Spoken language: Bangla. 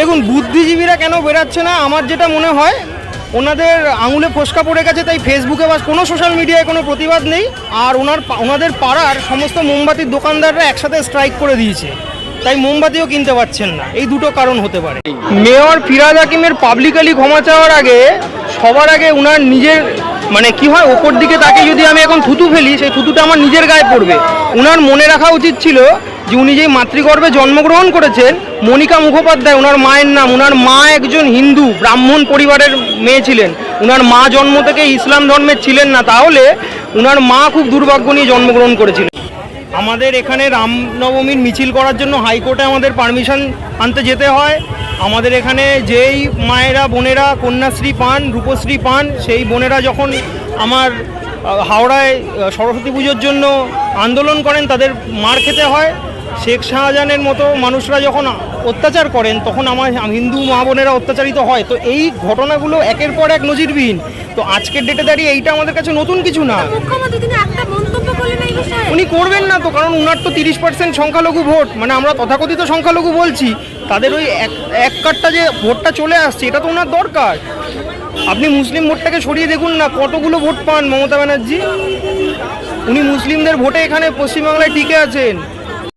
দেখুন, বুদ্ধিজীবীরা কেন বেরাচ্ছে না? আমার যেটা মনে হয়, ওনাদের আঙুলে ফোসকা পড়ে গেছে, তাই ফেসবুকে বা কোনো সোশ্যাল মিডিয়ায় কোনো প্রতিবাদ নেই। আর ওনার ওনাদের পাড়ার সমস্ত মোমবাতির দোকানদাররা একসাথে স্ট্রাইক করে দিয়েছে। তাই মোমবাতিও কিনতে পারছেন না। এই দুটো কারণ হতে পারে। মেয়র ফিরাদ হাকিমের পাবলিকালি ক্ষমা চাওয়ার আগে, সবার আগে ওনার নিজের মানে কি হয়, ওপর দিকে তাকে যদি আমি এখন থুতু ফেলি, সেই থুতুটা আমার নিজের গায়ে পড়বে। ওনার মনে রাখা উচিত ছিল যে উনি যেই মাতৃগর্ভে জন্মগ্রহণ করেছেন মনিকা মুখোপাধ্যায় ওনার মায়ের নাম ওনার মা একজন হিন্দু, ব্রাহ্মণ পরিবারের মেয়ে ছিলেন। ওনার মা জন্ম থেকে ইসলাম ধর্মের ছিলেন না, তাহলে ওনার মা খুব দুর্ভাগ্য নিয়ে জন্মগ্রহণ করেছিলেন। আমাদের এখানে রামনবমীর মিছিল করার জন্য হাইকোর্টে আমাদের পারমিশন আনতে যেতে হয়। আমাদের এখানে যেই মায়েরা, বোনেরা, কন্যাশ্রী পান, রূপশ্রী পান, সেই বোনেরা যখন আমার হাওড়ায় সরস্বতী পুজোর জন্য আন্দোলন করেন, তাদের মার খেতে হয়। শেখ শাহজাহানের মতো মানুষরা যখন অত্যাচার করেন তখন আমার হিন্দু মা বোনেরা অত্যাচারিত হয়। তো এই ঘটনাগুলো একের পর এক নজিরবিহীন। তো আজকের ডেটে দাঁড়িয়ে এইটা আমাদের কাছে নতুন কিছু না। উনি করবেন না তো কারণ উনার তো তিরিশ পার্সেন্ট সংখ্যালঘু ভোট। মানে আমরা তথাকথিত সংখ্যালঘু বলছি। তাদের ওই এক এক যে ভোটটা চলে আসছে এটা তো ওনার দরকার। আপনি মুসলিম ভোটটাকে সরিয়ে দেখুন না কতগুলো ভোট পান মমতা ব্যানার্জি? উনি মুসলিমদের ভোটে এখানে পশ্চিমবাংলায় টিকে আছেন।